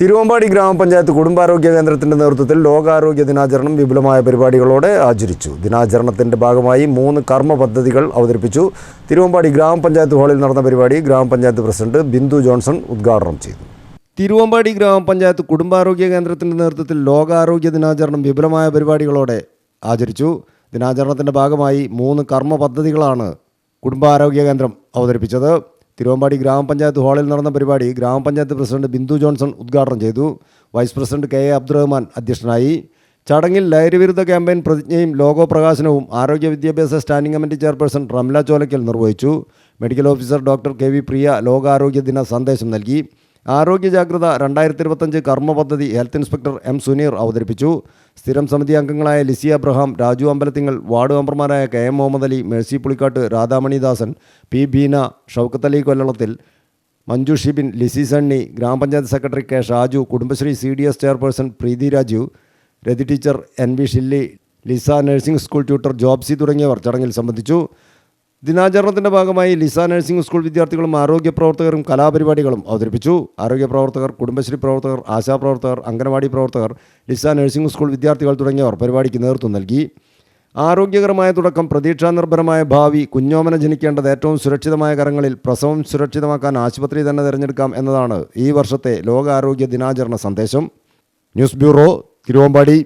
തിരുവമ്പാടി ഗ്രാമപഞ്ചായത്ത് കുടുംബാരോഗ്യ കേന്ദ്രത്തിന്റെ നേതൃത്വത്തിൽ ലോകാരോഗ്യ ദിനാചരണം വിപുലമായ പരിപാടികളോടെ ആചരിച്ചു. ദിനാചരണത്തിന്റെ ഭാഗമായി മൂന്ന് കർമ്മ പദ്ധതികൾ അവതരിപ്പിച്ചു. തിരുവമ്പാടി ഗ്രാമപഞ്ചായത്ത് ഹാളിൽ നടന്ന പരിപാടി ഗ്രാമപഞ്ചായത്ത് പ്രസിഡന്റ് ബിന്ദു ജോൺസൺ ഉദ്ഘാടനം ചെയ്തു. തിരുവമ്പാടി ഗ്രാമപഞ്ചായത്ത് കുടുംബാരോഗ്യ കേന്ദ്രത്തിന്റെ നേതൃത്വത്തിൽ ലോകാരോഗ്യ ദിനാചരണം വിപുലമായ പരിപാടികളോടെ ആചരിച്ചു. ദിനാചരണത്തിന്റെ ഭാഗമായി മൂന്ന് കർമ്മ പദ്ധതികളാണ് കുടുംബാരോഗ്യ കേന്ദ്രം അവതരിപ്പിച്ചത്. തിരുവമ്പാടി ഗ്രാമപഞ്ചായത്ത് ഹാളിൽ നടന്ന പരിപാടി ഗ്രാമപഞ്ചായത്ത് പ്രസിഡന്റ് ബിന്ദു ജോൺസൺ ഉദ്ഘാടനം ചെയ്തു. Vice president K A Abdurahman അധ്യക്ഷനായി. ചടങ്ങിൽ ലൈരവിരുദ്ധ ക്യാമ്പയിൻ പ്രതിജ്ഞയും ലോഗോ പ്രകാശനവും ആരോഗ്യ വിദ്യാഭ്യാസ standing committee chairperson Ramla Cholakkal നിർവഹിച്ചു. Medical officer doctor K V Priya ലോകാരോഗ്യ ദിന സന്ദേശം നൽകി. ആരോഗ്യ ജാഗ്രത രണ്ടായിരത്തി ഇരുപത്തഞ്ച് കർമ്മ പദ്ധതി ഹെൽത്ത് ഇൻസ്പെക്ടർ എം സുനീർ അവതരിപ്പിച്ചു. സ്ഥിരം സമിതി അംഗങ്ങളായ ലിസി അബ്രഹാം രാജു അമ്പലത്തിങ്ങൾ വാർഡ് മെമ്പർമാരായ K M Muhammad Ali Mercy Pulikkattu Radhamanidasan P Beena Shoukath Ali Kollalathil Manju Shibin Lissy Sunny ഗ്രാമപഞ്ചായത്ത് secretary K Shaju Kudumbashree C D S chairperson Preethi Raju Rathi teacher N V Shilly Lisa nursing school tutor Jobsy തുടങ്ങിയവർ ചടങ്ങിൽ സംബന്ധിച്ചു. ദിനാചരണത്തിന്റെ ഭാഗമായി Lisa nursing school വിദ്യാർത്ഥികളും ആരോഗ്യ പ്രവർത്തകരും കലാപരിപാടികളും അവതരിപ്പിച്ചു. ആരോഗ്യ പ്രവർത്തകർ കുടുംബശ്രീ പ്രവർത്തകർ ആശാപ്രവർത്തകർ അംഗനവാടി പ്രവർത്തകർ ലിസ നഴ്സിംഗ് സ്കൂൾ വിദ്യാർത്ഥികൾ തുടങ്ങിയവർ പരിപാടിക്ക് നേതൃത്വം നൽകി. ആരോഗ്യകരമായ തുടക്കം പ്രതീക്ഷാനിർഭരമായ ഭാവി കുഞ്ഞോമന ജനിക്കേണ്ടത് ഏറ്റവും സുരക്ഷിതമായ കരങ്ങളിൽ പ്രസവം സുരക്ഷിതമാക്കാൻ ആശുപത്രി തന്നെ തിരഞ്ഞെടുക്കാം എന്നതാണ് ഈ വർഷത്തെ ലോകാരോഗ്യ ദിനാചരണ സന്ദേശം. News bureau Thiruvambady.